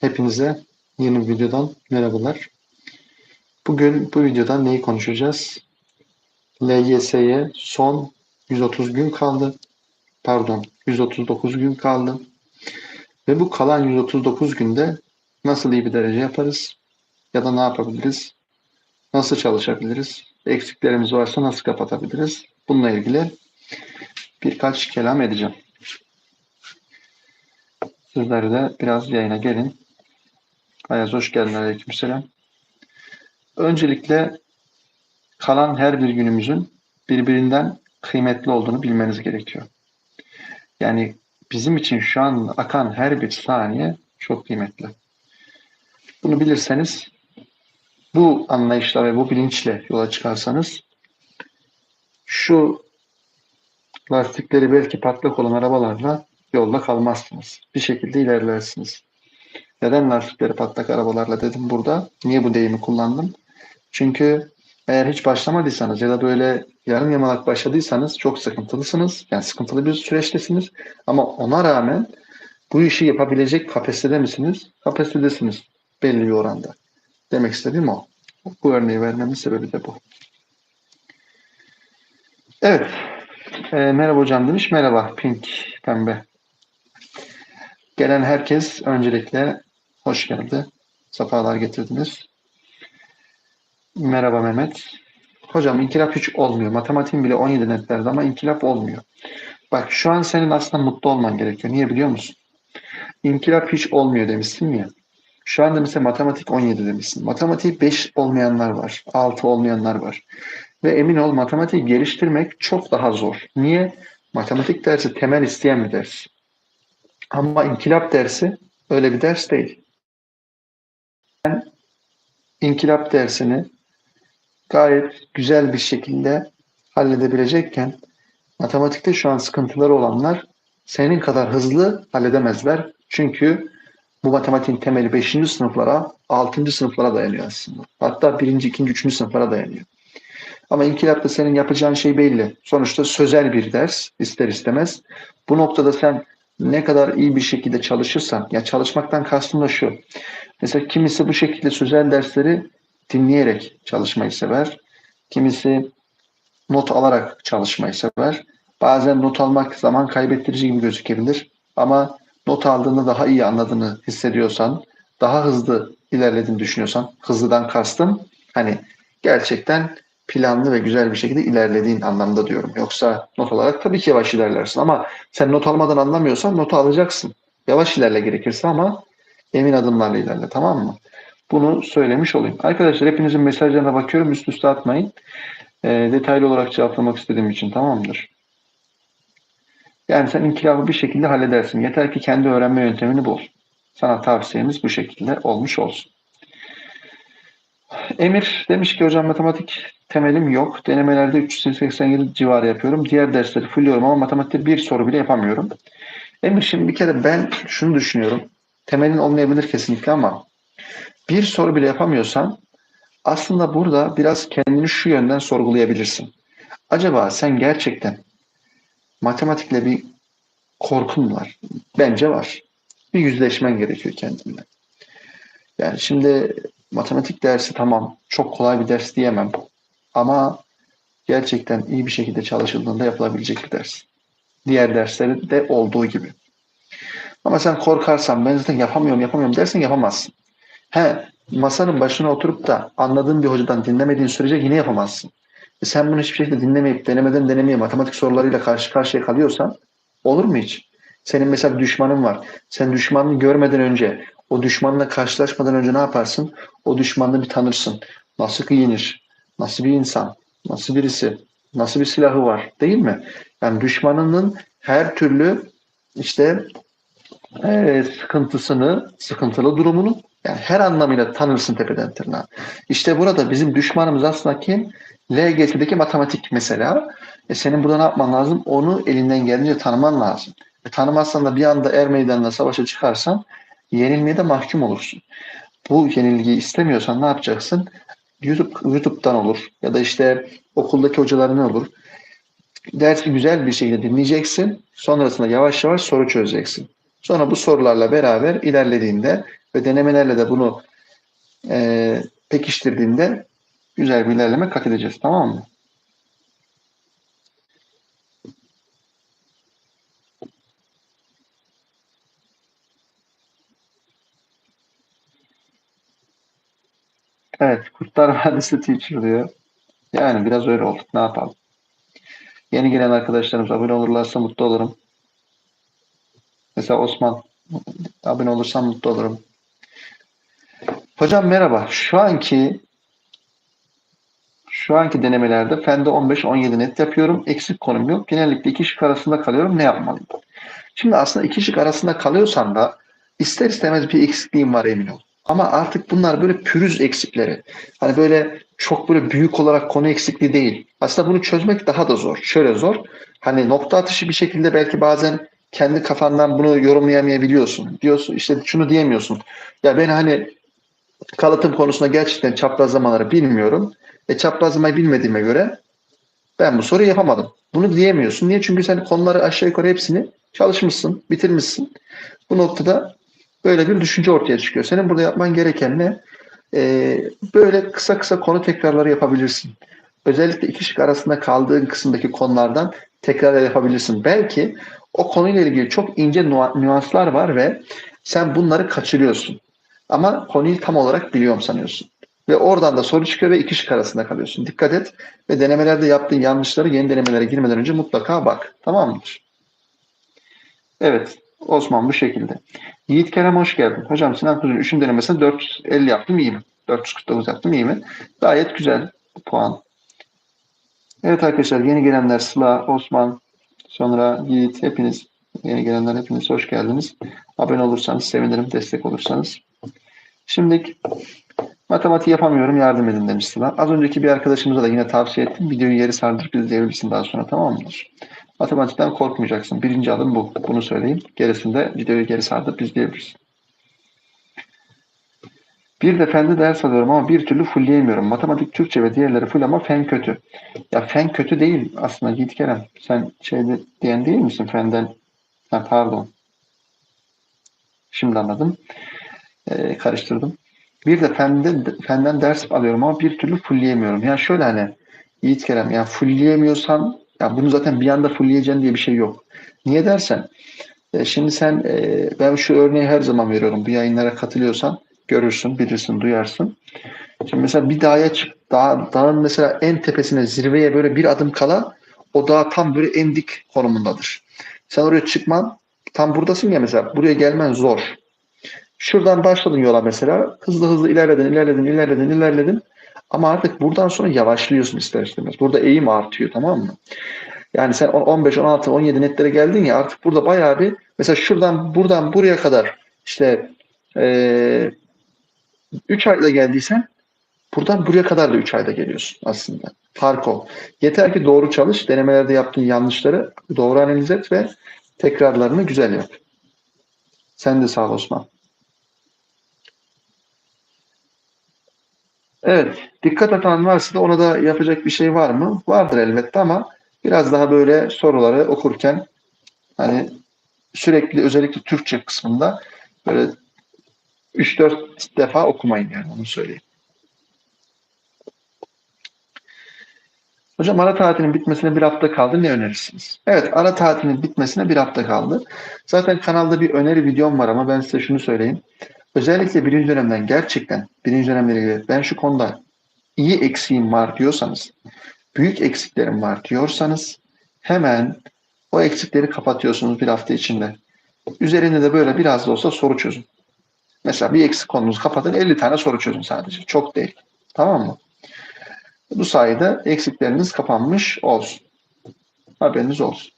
Hepinize yeni bir videodan merhabalar. Bugün bu videoda neyi konuşacağız? LGS'ye son 130 gün kaldı. Pardon, 139 gün kaldı. Ve bu kalan 139 günde nasıl iyi bir derece yaparız? Ya da ne yapabiliriz? Nasıl çalışabiliriz? Eksiklerimiz varsa nasıl kapatabiliriz? Bununla ilgili birkaç kelam edeceğim. Sizler de biraz yayına gelin. Ayaz hoş geldin aleykümselam. Öncelikle kalan her bir günümüzün birbirinden kıymetli olduğunu bilmeniz gerekiyor. Yani bizim için şu an akan her bir saniye çok kıymetli. Bunu bilirseniz bu anlayışla ve bu bilinçle yola çıkarsanız şu lastikleri belki patlak olan arabalarla yolda kalmazsınız. Bir şekilde ilerlersiniz. Neden lastikleri patlak arabalarla dedim burada? Niye bu deyimi kullandım? Çünkü eğer hiç başlamadıysanız ya da böyle yarım yamalak başladıysanız çok sıkıntılısınız. Yani sıkıntılı bir süreçtesiniz. Ama ona rağmen bu işi yapabilecek kapasitede misiniz? Kapasitedesiniz belli bir oranda. Demek istediğim o. Bu örneği vermemin sebebi de bu. Evet. E, merhaba hocam demiş. Merhaba Pink Pembe. Gelen herkes öncelikle hoş geldi. Safalar getirdiniz. Merhaba Mehmet. Hocam inkılap hiç olmuyor. Matematiğin bile 17 netlerde ama inkılap olmuyor. Bak şu an senin aslında mutlu olman gerekiyor. Niye biliyor musun? İnkılap hiç olmuyor demişsin ya. Şu anda mesela matematik 17 demişsin. Matematik 5 olmayanlar var. 6 olmayanlar var. Ve emin ol matematik geliştirmek çok daha zor. Niye? Matematik dersi temel isteyen bir ders. Ama inkılap dersi öyle bir ders değil. İnkılap dersini gayet güzel bir şekilde halledebilecekken matematikte şu an sıkıntıları olanlar senin kadar hızlı halledemezler. Çünkü bu matematiğin temeli 5. sınıflara, 6. sınıflara dayanıyor aslında. Hatta 1. 2. 3. sınıflara dayanıyor. Ama inkılapta senin yapacağın şey belli. Sonuçta sözel bir ders ister istemez. Bu noktada sen ne kadar iyi bir şekilde çalışırsan, ya çalışmaktan kastım da şu. Mesela kimisi bu şekilde sözel dersleri dinleyerek çalışmayı sever. Kimisi not alarak çalışmayı sever. Bazen not almak zaman kaybettirici gibi gözükebilir. Ama not aldığını daha iyi anladığını hissediyorsan, daha hızlı ilerlediğini düşünüyorsan, hızlıdan kastım hani gerçekten planlı ve güzel bir şekilde ilerlediğin anlamda diyorum. Yoksa not olarak tabii ki yavaş ilerlersin ama sen not almadan anlamıyorsan notu alacaksın. Yavaş ilerle gerekirse ama emin adımlarla ilerle tamam mı? Bunu söylemiş olayım. Arkadaşlar hepinizin mesajlarına bakıyorum. Üst üste atmayın. E, detaylı olarak cevaplamak istediğim için tamamdır. Yani sen inkılabı bir şekilde halledersin. Yeter ki kendi öğrenme yöntemini bul. Sana tavsiyemiz bu şekilde olmuş olsun. Emir demiş ki hocam matematik temelim yok. Denemelerde 387 civarı yapıyorum. Diğer dersleri fulluyorum ama matematikte bir soru bile yapamıyorum. Emir şimdi bir kere ben şunu düşünüyorum. Temelin olmayabilir kesinlikle ama bir soru bile yapamıyorsan aslında burada biraz kendini şu yönden sorgulayabilirsin. Acaba sen gerçekten matematikle bir korkun var. Bence var. Bir yüzleşmen gerekiyor kendinle. Yani şimdi matematik dersi tamam çok kolay bir ders diyemem. Ama gerçekten iyi bir şekilde çalışıldığında yapılabilecek bir ders. Diğer dersleri de olduğu gibi. Ama sen korkarsan ben zaten yapamıyorum yapamıyorum dersen yapamazsın. He, masanın başına oturup da anladığın bir hocadan dinlemediğin sürece yine yapamazsın. E sen bunu hiçbir şekilde dinlemeyip denemeden denemeye matematik sorularıyla karşı karşıya kalıyorsan olur mu hiç? Senin mesela bir düşmanın var. Sen düşmanını görmeden önce, o düşmanla karşılaşmadan önce ne yaparsın? O düşmanını bir tanırsın. Nasıl giyinir? Nasıl bir insan? Nasıl birisi? Nasıl bir silahı var? Değil mi? Yani düşmanının her türlü işte e, sıkıntısını, sıkıntılı durumunu yani her anlamıyla tanırsın tepeden tırnağa. İşte burada bizim düşmanımız aslında kim? LGS'deki matematik mesela. E senin burada ne yapman lazım? Onu elinden geldiğince tanıman lazım. E tanımazsan da bir anda er meydanına savaşa çıkarsan yenilmeye de mahkum olursun. Bu yenilgiyi istemiyorsan ne yapacaksın? YouTube, YouTube'dan olur ya da işte okuldaki hocaların olur? Dersi güzel bir şekilde dinleyeceksin. Sonrasında yavaş yavaş soru çözeceksin. Sonra bu sorularla beraber ilerlediğinde ve denemelerle de bunu e, pekiştirdiğinde güzel bir ilerleme kat edeceğiz. Tamam mı? Evet, Kurtlar Vadisi Teacher diyor. Yani biraz öyle olduk. Ne yapalım? Yeni gelen arkadaşlarımız abone olurlarsa mutlu olurum. Mesela Osman abone olursam mutlu olurum. Hocam merhaba. Şu anki şu anki denemelerde Fende 15-17 net yapıyorum. Eksik konum yok. Genellikle iki şık arasında kalıyorum. Ne yapmalıyım? Şimdi aslında iki şık arasında kalıyorsan da ister istemez bir eksikliğin var emin ol. Ama artık bunlar böyle pürüz eksikleri. Hani böyle çok böyle büyük olarak konu eksikliği değil. Aslında bunu çözmek daha da zor. Şöyle zor. Hani nokta atışı bir şekilde belki bazen kendi kafandan bunu yorumlayamayabiliyorsun. Diyorsun işte şunu diyemiyorsun. Ya ben hani kalıtım konusunda gerçekten çaprazlamaları bilmiyorum. E çaprazlamayı bilmediğime göre ben bu soruyu yapamadım. Bunu diyemiyorsun. Niye? Çünkü sen konuları aşağı yukarı hepsini çalışmışsın, bitirmişsin. Bu noktada böyle bir düşünce ortaya çıkıyor. Senin burada yapman gereken ne? Ee, böyle kısa kısa konu tekrarları yapabilirsin. Özellikle iki şık arasında kaldığın kısımdaki konulardan tekrar yapabilirsin. Belki o konuyla ilgili çok ince nüanslar var ve sen bunları kaçırıyorsun. Ama konuyu tam olarak biliyorum sanıyorsun. Ve oradan da soru çıkıyor ve iki şık arasında kalıyorsun. Dikkat et ve denemelerde yaptığın yanlışları yeni denemelere girmeden önce mutlaka bak. Tamam mıdır? Evet. Osman bu şekilde. Yiğit Kerem hoş geldin. Hocam Sinan Kuzu'nun 3. denemesinde 450 yaptım iyi mi? 449 yaptım iyi mi? Gayet güzel puan. Evet arkadaşlar yeni gelenler Sıla, Osman, sonra Yiğit hepiniz yeni gelenler hepiniz hoş geldiniz. Abone olursanız sevinirim destek olursanız. Şimdi matematik yapamıyorum yardım edin demiş Sıla. Az önceki bir arkadaşımıza da yine tavsiye ettim. Videoyu yeri sardırıp izleyebilirsin daha sonra tamam mıdır? Matematikten korkmayacaksın. Birinci adım bu. Bunu söyleyeyim. Gerisinde videoyu geri sardıp izleyebilirsin. Bir de fende ders alıyorum ama bir türlü fullleyemiyorum. Matematik, Türkçe ve diğerleri full ama fen kötü. Ya fen kötü değil aslında Yiğit Kerem. Sen şeyde diyen değil misin fenden? Ha, pardon. Şimdi anladım. Ee, karıştırdım. Bir de fende, fenden ders alıyorum ama bir türlü fullleyemiyorum. Yani şöyle hani Yiğit Kerem yani fullleyemiyorsan ya bunu zaten bir anda fullleyeceksin diye bir şey yok. Niye dersen e, şimdi sen e, ben şu örneği her zaman veriyorum. Bu yayınlara katılıyorsan görürsün, bilirsin, duyarsın. Şimdi mesela bir dağa çık, dağ, dağın mesela en tepesine, zirveye böyle bir adım kala o dağ tam böyle en dik konumundadır. Sen oraya çıkman, tam buradasın ya mesela, buraya gelmen zor. Şuradan başladın yola mesela, hızlı hızlı ilerledin, ilerledin, ilerledin, ilerledin. Ama artık buradan sonra yavaşlıyorsun ister istemez. Burada eğim artıyor tamam mı? Yani sen 15, 16, 17 netlere geldin ya artık burada bayağı bir mesela şuradan buradan buraya kadar işte e, 3 ayda geldiysen buradan buraya kadar da 3 ayda geliyorsun aslında. Fark o. Yeter ki doğru çalış. Denemelerde yaptığın yanlışları doğru analiz et ve tekrarlarını güzel yap. Sen de sağ ol Osman. Evet. Dikkat atan varsa da ona da yapacak bir şey var mı? Vardır elbette ama biraz daha böyle soruları okurken hani sürekli özellikle Türkçe kısmında böyle 3-4 defa okumayın yani onu söyleyeyim. Hocam ara tatilin bitmesine bir hafta kaldı. Ne önerirsiniz? Evet ara tatilin bitmesine bir hafta kaldı. Zaten kanalda bir öneri videom var ama ben size şunu söyleyeyim. Özellikle birinci dönemden gerçekten birinci dönemlere ilgili ben şu konuda iyi eksiğim var diyorsanız, büyük eksiklerim var diyorsanız hemen o eksikleri kapatıyorsunuz bir hafta içinde. Üzerinde de böyle biraz da olsa soru çözün. Mesela bir eksik konunuzu kapatın 50 tane soru çözün sadece. Çok değil. Tamam mı? Bu sayede eksikleriniz kapanmış olsun. Haberiniz olsun.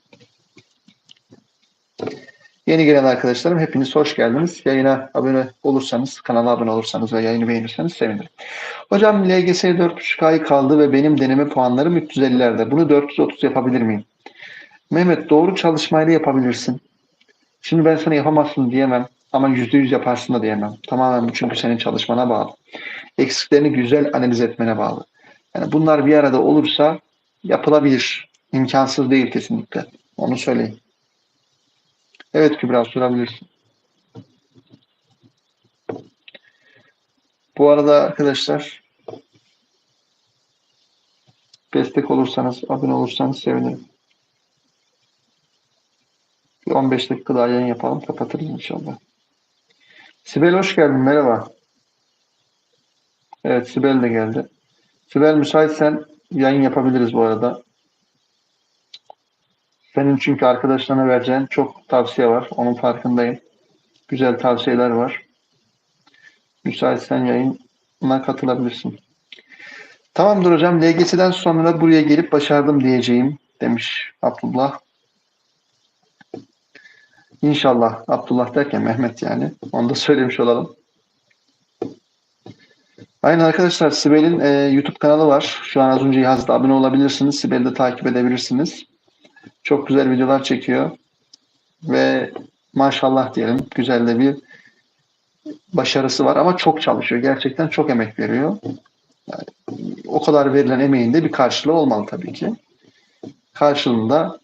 Yeni gelen arkadaşlarım hepiniz hoş geldiniz. Yayına abone olursanız, kanala abone olursanız ve yayını beğenirseniz sevinirim. Hocam LGS 4.5 ay kaldı ve benim deneme puanlarım 350'lerde. Bunu 430 yapabilir miyim? Mehmet doğru çalışmayla yapabilirsin. Şimdi ben sana yapamazsın diyemem ama %100 yaparsın da diyemem. Tamamen bu çünkü senin çalışmana bağlı. Eksiklerini güzel analiz etmene bağlı. Yani bunlar bir arada olursa yapılabilir. İmkansız değil kesinlikle. Onu söyleyeyim. Evet Kübra sorabilirsin. Bu arada arkadaşlar destek olursanız, abone olursanız sevinirim. Bir 15 dakika daha yayın yapalım. Kapatırız inşallah. Sibel hoş geldin. Merhaba. Evet Sibel de geldi. Sibel müsaitsen yayın yapabiliriz bu arada. Senin çünkü arkadaşlarına vereceğin çok tavsiye var. Onun farkındayım. Güzel tavsiyeler var. Müsaitsen yayına katılabilirsin. Tamamdır hocam. LGS'den sonra buraya gelip başardım diyeceğim demiş Abdullah. İnşallah Abdullah derken Mehmet yani. Onu da söylemiş olalım. Aynen arkadaşlar Sibel'in e, YouTube kanalı var. Şu an az önce yazdı. Abone olabilirsiniz. Sibel'i de takip edebilirsiniz. Çok güzel videolar çekiyor. Ve maşallah diyelim güzel de bir başarısı var ama çok çalışıyor. Gerçekten çok emek veriyor. Yani, o kadar verilen emeğin de bir karşılığı olmalı tabii ki. Karşılığında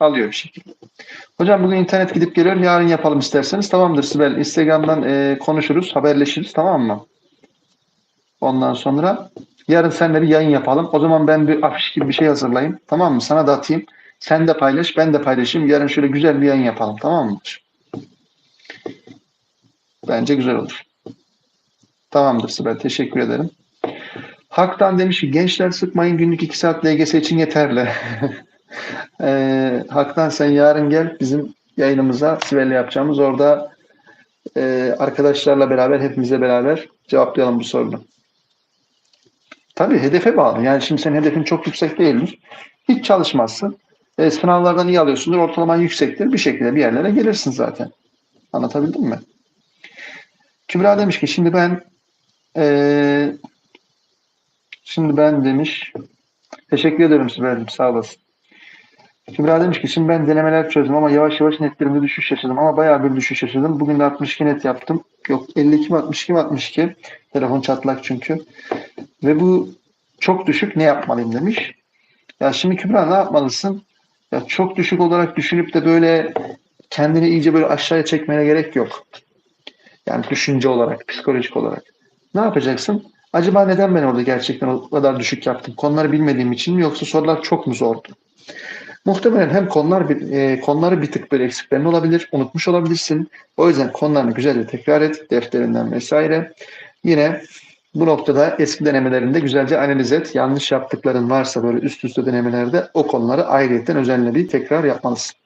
alıyor bir şekilde. Hocam bugün internet gidip geliyor. Yarın yapalım isterseniz. Tamamdır Sibel. Instagram'dan e, konuşuruz, haberleşiriz. Tamam mı? Ondan sonra yarın seninle bir yayın yapalım. O zaman ben bir afiş gibi bir şey hazırlayayım. Tamam mı? Sana da atayım. Sen de paylaş, ben de paylaşayım. Yarın şöyle güzel bir yayın yapalım. Tamam mı? Bence güzel olur. Tamamdır Sibel. Teşekkür ederim. Hak'tan demiş ki gençler sıkmayın günlük 2 saat LGS için yeterli. e, Hak'tan sen yarın gel bizim yayınımıza Sibel'le yapacağımız orada e, arkadaşlarla beraber hepimizle beraber cevaplayalım bu sorunu. Tabii hedefe bağlı. Yani şimdi senin hedefin çok yüksek değildir. Hiç çalışmazsın. E, sınavlardan iyi alıyorsundur. Ortalaman yüksektir. Bir şekilde bir yerlere gelirsin zaten. Anlatabildim mi? Kübra demiş ki şimdi ben e, şimdi ben demiş teşekkür ederim Sibel'cim sağ olasın. Kübra demiş ki şimdi ben denemeler çözdüm ama yavaş yavaş netlerimde düşüş yaşadım ama bayağı bir düşüş yaşadım. Bugün de 62 net yaptım. Yok 52 mi 62 mi 62. Telefon çatlak çünkü. Ve bu çok düşük ne yapmalıyım demiş. Ya şimdi Kübra ne yapmalısın? Ya çok düşük olarak düşünüp de böyle kendini iyice böyle aşağıya çekmene gerek yok. Yani düşünce olarak, psikolojik olarak. Ne yapacaksın? Acaba neden ben orada gerçekten o kadar düşük yaptım? Konuları bilmediğim için mi yoksa sorular çok mu zordu? Muhtemelen hem konular e, konuları bir tık böyle eksiklerin olabilir, unutmuş olabilirsin. O yüzden konularını güzelce tekrar et, defterinden vesaire. Yine bu noktada eski denemelerinde güzelce analiz et. Yanlış yaptıkların varsa böyle üst üste denemelerde o konuları ayrıyetten özenle bir tekrar yapmalısın.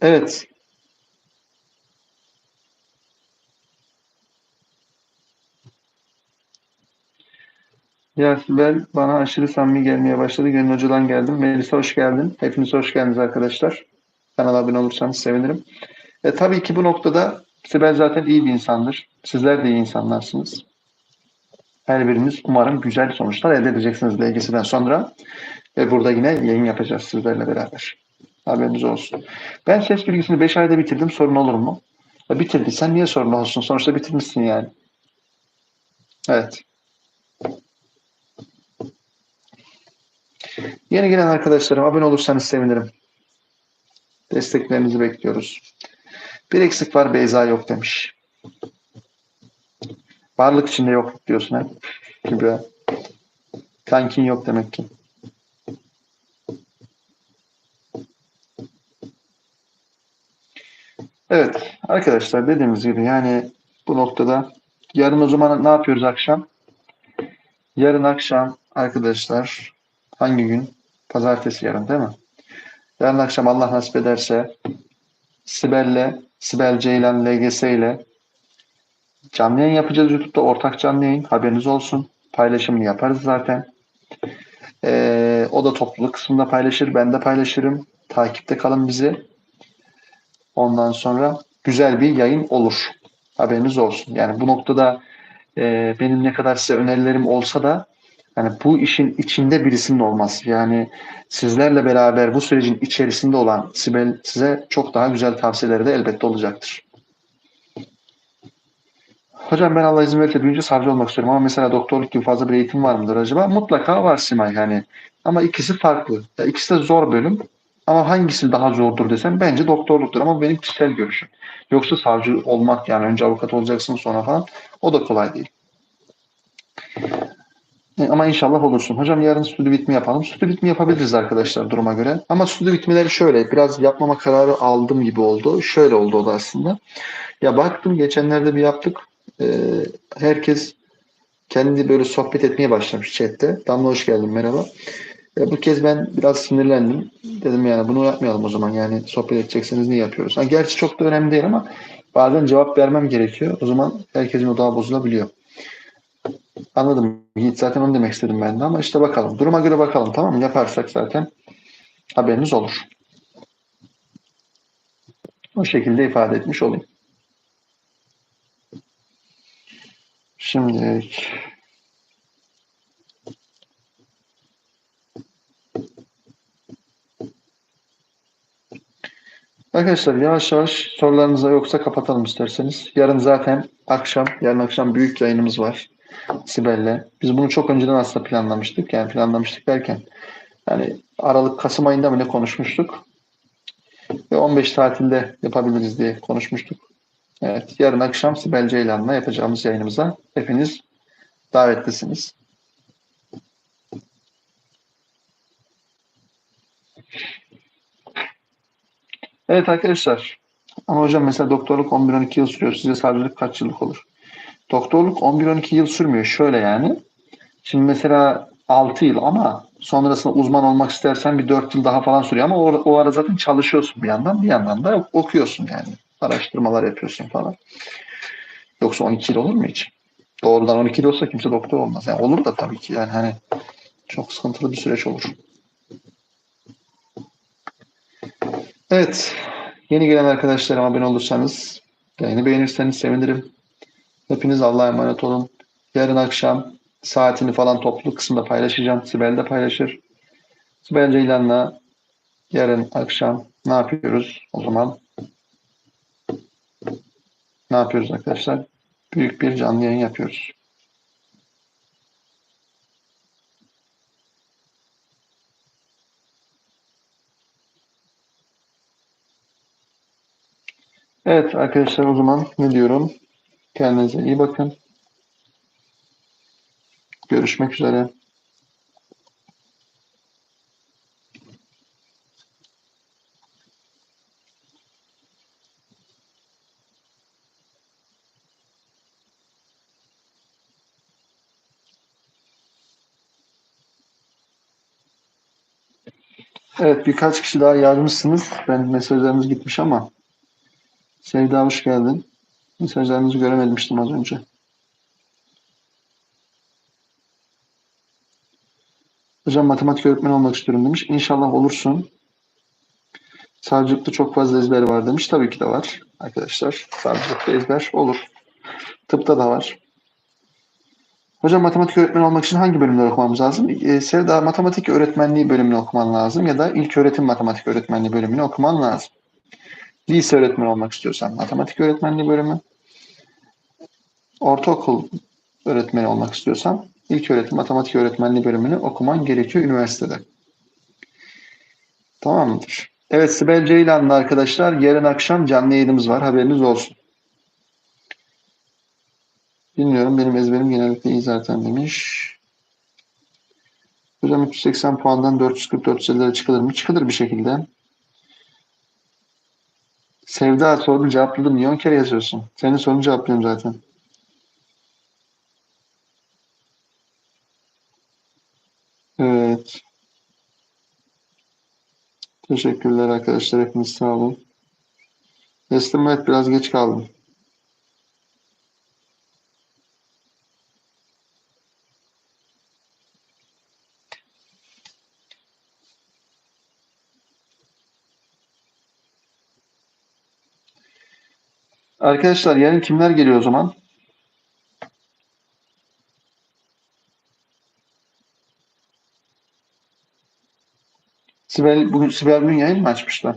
Evet. Ya Sibel bana aşırı samimi gelmeye başladı. Gönül Hoca'dan geldim. Melisa hoş geldin. Hepiniz hoş geldiniz arkadaşlar. Kanala abone olursanız sevinirim. E, tabii ki bu noktada Sibel zaten iyi bir insandır. Sizler de iyi insanlarsınız. Her biriniz umarım güzel sonuçlar elde edeceksiniz LGS'den sonra. Ve burada yine yayın yapacağız sizlerle beraber. Haberiniz olsun. Ben ses bilgisini 5 ayda bitirdim. Sorun olur mu? E, bitirdiysen niye sorun olsun? Sonuçta bitirmişsin yani. Evet. Yeni gelen arkadaşlarım abone olursanız sevinirim. Desteklerinizi bekliyoruz. Bir eksik var Beyza yok demiş. Varlık içinde yok diyorsun ha. Kübra. Kankin yok demek ki. Evet arkadaşlar dediğimiz gibi yani bu noktada yarın o zaman ne yapıyoruz akşam? Yarın akşam arkadaşlar hangi gün? Pazartesi yarın değil mi? Yarın akşam Allah nasip ederse Sibel'le, Sibel Ceylan LGS ile canlı yayın yapacağız YouTube'da ortak canlı yayın. Haberiniz olsun. Paylaşımını yaparız zaten. Ee, o da topluluk kısmında paylaşır. Ben de paylaşırım. Takipte kalın bizi. Ondan sonra güzel bir yayın olur. Haberiniz olsun. Yani bu noktada e, benim ne kadar size önerilerim olsa da yani bu işin içinde birisinin olması. Yani sizlerle beraber bu sürecin içerisinde olan Sibel size çok daha güzel tavsiyeleri de elbette olacaktır. Hocam ben Allah izin verirse büyüyünce savcı olmak istiyorum ama mesela doktorluk gibi fazla bir eğitim var mıdır acaba? Mutlaka var Simay yani. Ama ikisi farklı. Ya ikisi de zor bölüm. Ama hangisi daha zordur desem bence doktorluktur ama benim kişisel görüşüm. Yoksa savcı olmak yani önce avukat olacaksın sonra falan o da kolay değil. Ama inşallah olursun. Hocam yarın stüdyo bitimi yapalım. Stüdyo bitimi yapabiliriz arkadaşlar duruma göre. Ama stüdyo bitmeleri şöyle biraz yapmama kararı aldım gibi oldu. Şöyle oldu o da aslında. Ya baktım geçenlerde bir yaptık. Ee, herkes kendi böyle sohbet etmeye başlamış chatte. Damla hoş geldin merhaba. E, bu kez ben biraz sinirlendim. Dedim yani bunu yapmayalım o zaman. Yani sohbet edecekseniz niye yapıyoruz? Ha, gerçi çok da önemli değil ama bazen cevap vermem gerekiyor. O zaman herkesin odağı bozulabiliyor. Anladım. Yiğit zaten onu demek istedim ben de ama işte bakalım. Duruma göre bakalım tamam mı? Yaparsak zaten haberiniz olur. O şekilde ifade etmiş olayım. Şimdi Arkadaşlar yavaş yavaş sorularınıza yoksa kapatalım isterseniz. Yarın zaten akşam, yarın akşam büyük yayınımız var Sibel'le. Biz bunu çok önceden aslında planlamıştık. Yani planlamıştık derken yani Aralık, Kasım ayında mı ne konuşmuştuk? Ve 15 tatilde yapabiliriz diye konuşmuştuk. Evet, yarın akşam Sibel Ceylan'la yapacağımız yayınımıza hepiniz davetlisiniz. Evet arkadaşlar. Ama hocam mesela doktorluk 11-12 yıl sürüyor. Size savcılık kaç yıllık olur? Doktorluk 11-12 yıl sürmüyor. Şöyle yani. Şimdi mesela 6 yıl ama sonrasında uzman olmak istersen bir 4 yıl daha falan sürüyor ama o, o ara zaten çalışıyorsun bir yandan bir yandan da okuyorsun yani. Araştırmalar yapıyorsun falan. Yoksa 12 yıl olur mu hiç? Doğrudan 12 yıl olsa kimse doktor olmaz. Yani olur da tabii ki yani hani çok sıkıntılı bir süreç olur. Evet. Yeni gelen arkadaşlarıma abone olursanız, yayını beğenirseniz sevinirim. Hepiniz Allah'a emanet olun. Yarın akşam saatini falan toplu kısımda paylaşacağım. Sibel de paylaşır. Sibel Ceylan'la yarın akşam ne yapıyoruz o zaman? Ne yapıyoruz arkadaşlar? Büyük bir canlı yayın yapıyoruz. Evet arkadaşlar o zaman ne diyorum? Kendinize iyi bakın. Görüşmek üzere. Evet birkaç kişi daha yazmışsınız. Ben mesajlarınız gitmiş ama Sevda hoş geldin. Mesajlarınızı görememiştim az önce. Hocam matematik öğretmeni olmak istiyorum demiş. İnşallah olursun. Savcılıkta çok fazla ezber var demiş. Tabii ki de var arkadaşlar. Savcılıkta ezber olur. Tıpta da var. Hocam matematik öğretmeni olmak için hangi bölümleri okumamız lazım? Ee, Sevda matematik öğretmenliği bölümünü okuman lazım ya da ilk öğretim matematik öğretmenliği bölümünü okuman lazım. Lise öğretmeni olmak istiyorsan matematik öğretmenliği bölümü. Ortaokul öğretmeni olmak istiyorsan ilk öğretim matematik öğretmenliği bölümünü okuman gerekiyor üniversitede. Tamam mıdır? Evet Sibel Ceylan'la arkadaşlar yarın akşam canlı yayınımız var. Haberiniz olsun. Bilmiyorum benim ezberim genellikle iyi zaten demiş. Hocam 380 puandan 440-450'lere çıkılır mı? Çıkılır bir şekilde. Sevda sorunu cevapladım. Niye 10 kere yazıyorsun? Senin sorunu cevaplıyorum zaten. Evet. Teşekkürler arkadaşlar. Hepiniz sağ olun. Teslim evet biraz geç kaldım. Arkadaşlar yarın kimler geliyor o zaman? Sibel, bugün Sibel bugün yayın mı açmışlar?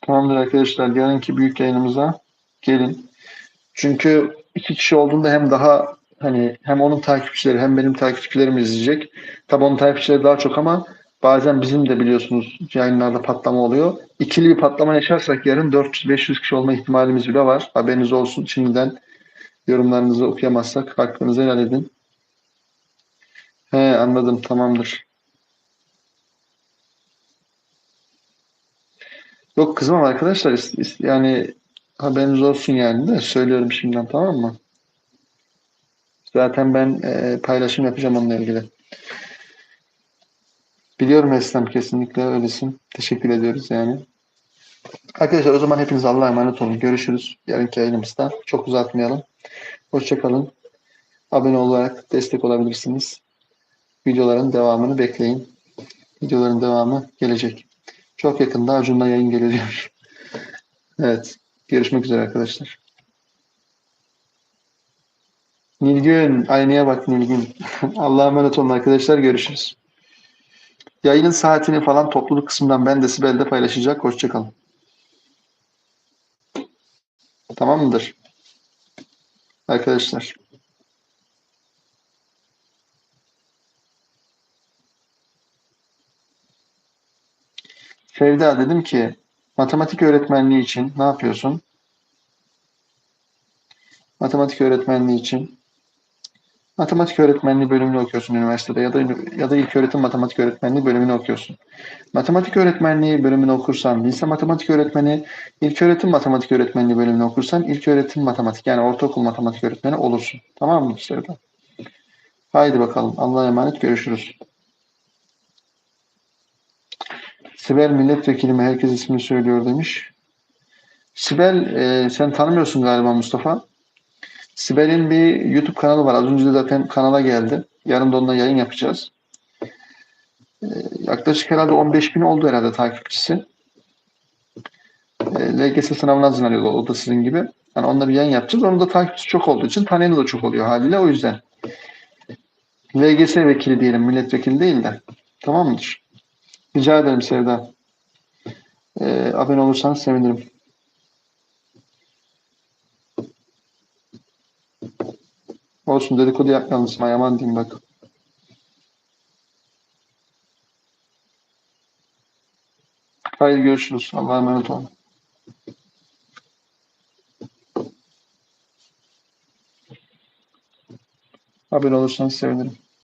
Tamamdır arkadaşlar. Yarınki büyük yayınımıza gelin. Çünkü iki kişi olduğunda hem daha hani hem onun takipçileri hem benim takipçilerim izleyecek. Tabii onun takipçileri daha çok ama bazen bizim de biliyorsunuz yayınlarda patlama oluyor. İkili bir patlama yaşarsak yarın 400-500 kişi olma ihtimalimiz bile var. Haberiniz olsun. Şimdiden yorumlarınızı okuyamazsak hakkınızı helal edin. He anladım tamamdır. Yok kızmam arkadaşlar yani haberiniz olsun yani de söylüyorum şimdiden tamam mı? Zaten ben e, paylaşım yapacağım onunla ilgili. Biliyorum Eslem kesinlikle öylesin. Teşekkür ediyoruz yani. Arkadaşlar o zaman hepiniz Allah'a emanet olun. Görüşürüz yarınki yayınımızda. Çok uzatmayalım. Hoşçakalın. Abone olarak destek olabilirsiniz. Videoların devamını bekleyin. Videoların devamı gelecek. Çok yakında Acun'la yayın geliyor. evet. Görüşmek üzere arkadaşlar. Nilgün. Aynaya bak Nilgün. Allah'a emanet olun arkadaşlar. Görüşürüz. Yayının saatini falan topluluk kısmından ben de Sibel'de paylaşacak. Hoşçakalın. Tamam mıdır? Arkadaşlar. Sevda dedim ki matematik öğretmenliği için ne yapıyorsun? Matematik öğretmenliği için matematik öğretmenliği bölümünü okuyorsun üniversitede ya da ya da ilköğretim matematik öğretmenliği bölümünü okuyorsun. Matematik öğretmenliği bölümünü okursan lise matematik öğretmeni, ilköğretim matematik öğretmenliği bölümünü okursan ilköğretim matematik yani ortaokul matematik öğretmeni olursun. Tamam mı Sevda? Haydi bakalım. Allah'a emanet görüşürüz. Sibel milletvekili mi? Herkes ismini söylüyor demiş. Sibel e, sen tanımıyorsun galiba Mustafa. Sibel'in bir YouTube kanalı var. Az önce de zaten kanala geldi. Yarın da onunla yayın yapacağız. E, yaklaşık herhalde 15 bin oldu herhalde takipçisi. E, LGS sınavına hazırlanıyor o da sizin gibi. Yani onunla bir yayın yapacağız. Onun da takipçisi çok olduğu için tanıyanı da çok oluyor haliyle o yüzden. LGS vekili diyelim, milletvekili değil de. Tamam mıdır? Rica ederim Sevda. Ee, abone olursanız sevinirim. Olsun dedikodu yapmayalım İsmail. Aman diyeyim bak. Haydi görüşürüz. Allah'a emanet olun. Abone olursanız sevinirim.